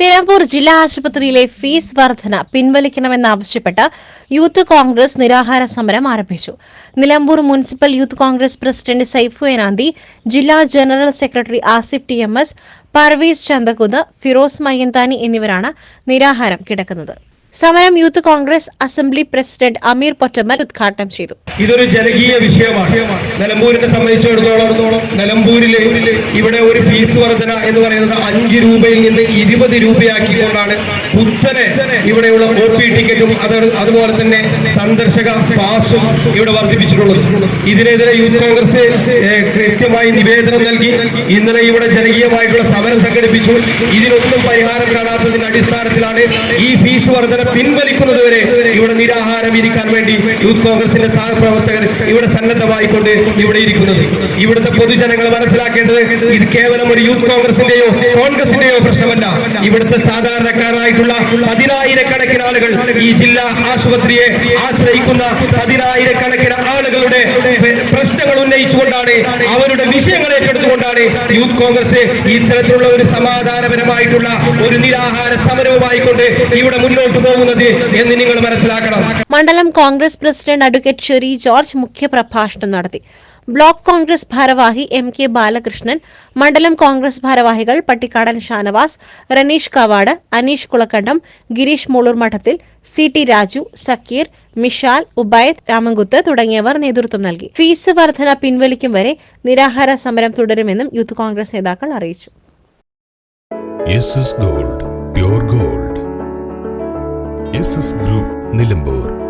നിലമ്പൂർ ജില്ലാ ആശുപത്രിയിലെ ഫീസ് വർധന പിൻവലിക്കണമെന്നാവശ്യപ്പെട്ട് യൂത്ത് കോൺഗ്രസ് നിരാഹാര സമരം ആരംഭിച്ചു. Nilambur municipal youth Congress president Saifu Enanthi ജില്ലാ general secretary Asif T M S Parvez Chanthakunnu Firoz Mayyanthani എന്നിവരാണ് നിരാഹാരം കിടക്കുന്നത്. സമരം youth Congress assembly president Ameer Pottammal ഉദ്ഘാടനം ചെയ്തു. ഇതൊരു ജനകീയ വിഷയമാണ്. നിലമ്പൂരിനെ സംബന്ധിച്ചിടത്തോളം നിലമ്പൂരിലെ ഇവിടെ ഒരു ഫീസ് വർധന എന്ന് പറയുന്നത് അഞ്ച് രൂപയിൽ നിന്ന് ഇരുപത് രൂപയാക്കിക്കൊണ്ടാണ് കുത്തനെ ഇവിടെയുള്ള ഒ പി ടിക്കറ്റും അത് അതുപോലെ തന്നെ സന്ദർശക പാസും ഇവിടെ വർദ്ധിപ്പിച്ചിട്ടുള്ളത്. ഇതിനെതിരെ യൂത്ത് കോൺഗ്രസ് കൃത്യമായി നിവേദനം നൽകി. ഇന്നലെ ഇവിടെ ജനകീയമായിട്ടുള്ള സമരം സംഘടിപ്പിച്ചു. ഇതിനൊന്നും പരിഹാരം കാണാത്തതിന്റെ അടിസ്ഥാനത്തിലാണ് ഈ ഫീസ് വർധന പിൻവലിക്കുന്നത് വരെ ഇവിടെ നിരാഹാരം ഇരിക്കാൻ വേണ്ടി യൂത്ത് കോൺഗ്രസിന്റെ സഹപ്രവർത്തകർ ഇവിടെ സന്നദ്ധമായിക്കൊണ്ട് ഇവിടെ ഇരിക്കുന്നത്. ഇവിടുത്തെ പൊതുജനങ്ങൾ മനസ്സിലാക്കേണ്ടത് ഇത് കേവലം ഒരു യൂത്ത് കോൺഗ്രസിന്റെയോ കോൺഗ്രസിന്റെയോ പ്രശ്നമല്ല. ഇവിടുത്തെ സാധാരണക്കാരായിട്ടുള്ള പതിനായിരക്കണക്കിന് ആളുകൾ ഈ ജില്ലാ ആശുപത്രിയെ ആശ്രയിക്കുന്ന പതിനായിരക്കണക്കിന് ആളുകളുടെ പ്രശ്നങ്ങൾ ഉന്നയിച്ചുകൊണ്ടാണ് അവരുടെ വിഷയങ്ങൾ ഏറ്റെടുത്തുകൊണ്ടാണ് യൂത്ത് കോൺഗ്രസ് ഇത്തരത്തിലുള്ള ഒരു സമാധാനപരമായിട്ടുള്ള ഒരു നിരാഹാര സമരവുമായി കൊണ്ട് ഇവിടെ മുന്നോട്ട് പോകുന്നത് എന്ന് നിങ്ങൾ മനസ്സിലാക്കണം. മണ്ഡലം കോൺഗ്രസ് പ്രസിഡന്റ് അഡ്വക്കേറ്റ് ഷെറി ജോർജ് മുഖ്യപ്രഭാഷണം നടത്തി. ബ്ലോക്ക് കോൺഗ്രസ് ഭാരവാഹി എം കെ ബാലകൃഷ്ണൻ മണ്ഡലം കോൺഗ്രസ് ഭാരവാഹികൾ പട്ടിക്കാടൻ ഷാനവാസ് റനീഷ് കവാട് അനീഷ് കുളക്കണ്ടം ഗിരീഷ് മൂളൂർ മഠത്തിൽ സി ടി രാജു സക്കീർ മിഷാൽ ഉബൈദ് രാമൻകുത്ത് തുടങ്ങിയവർ നേതൃത്വം നൽകി. ഫീസ് വർധന പിൻവലിക്കും വരെ നിരാഹാര സമരം തുടരുമെന്നും യൂത്ത് കോൺഗ്രസ് നേതാക്കൾ അറിയിച്ചു. Gold gold. ഗ്രൂപ്പ് നിലമ്പൂർ.